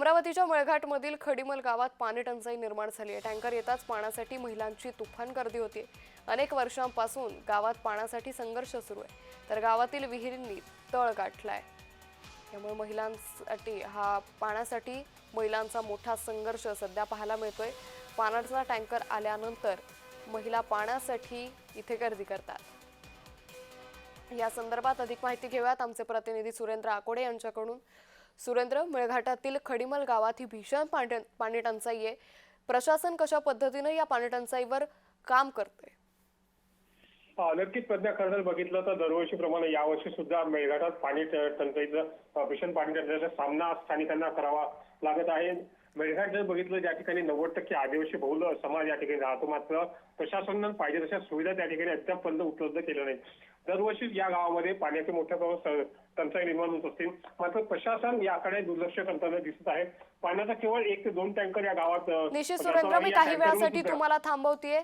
अमरावतीच्या मळघाटमधील खडीमल गावात पाणी टंचाई निर्माण झाली आहे. टँकर येताच पाण्यासाठी महिलांची तुफान गर्दी होती. अनेक वर्षांपासून गावात पाण्यासाठी संघर्ष सुरू आहे. तर गावातील विहिरींनी तळ गाठलाय. त्यामुळे महिलांसाठी हा पाण्यासाठी महिलांचा मोठा संघर्ष सध्या पाहायला मिळतोय. पाण्याचा टँकर आल्यानंतर महिला पाण्यासाठी इथे गर्दी करतात. या संदर्भात अधिक माहिती घेऊयात. आमचे प्रतिनिधी सुरेंद्र आकोडे यांच्याकडून. सुरेंद्र मेळघाटातील खडीमल गावात ही भीषण पाणी पाणी टंचाई आहे. प्रशासन कशा पद्धतीनं या पाणी टंचाईवर काम करते नक्कीच प्रज्ञा खरं जर बघितलं तर दरवर्षीप्रमाणे यावर्षी सुद्धा मेळघाटात पाणी टंचाईचं भीषण पाणी टंचाईचा सामना स्थानिकांना करावा लागत आहे. मेळघाट जर बघितलं ज्या ठिकाणी नव्वद टक्के आदिवासी बहुल समाज या ठिकाणी राहतो मात्र प्रशासनानं पाहिजे तशा सुविधा त्या ठिकाणी अद्यापपर्यंत उपलब्ध केल्या नाहीत. दरवर्षी या गावामध्ये पाण्याचे मोठ्या प्रमाणात टंचाई निर्माण होत असते. मात्र प्रशासन याकडे दुर्लक्ष करताना दिसत आहे. पाण्याचा केवळ एक ते दोन टँकर या गावात निश्चित सुरेंद्र मी काही वेळासाठी तुम्हाला थांबवतीये.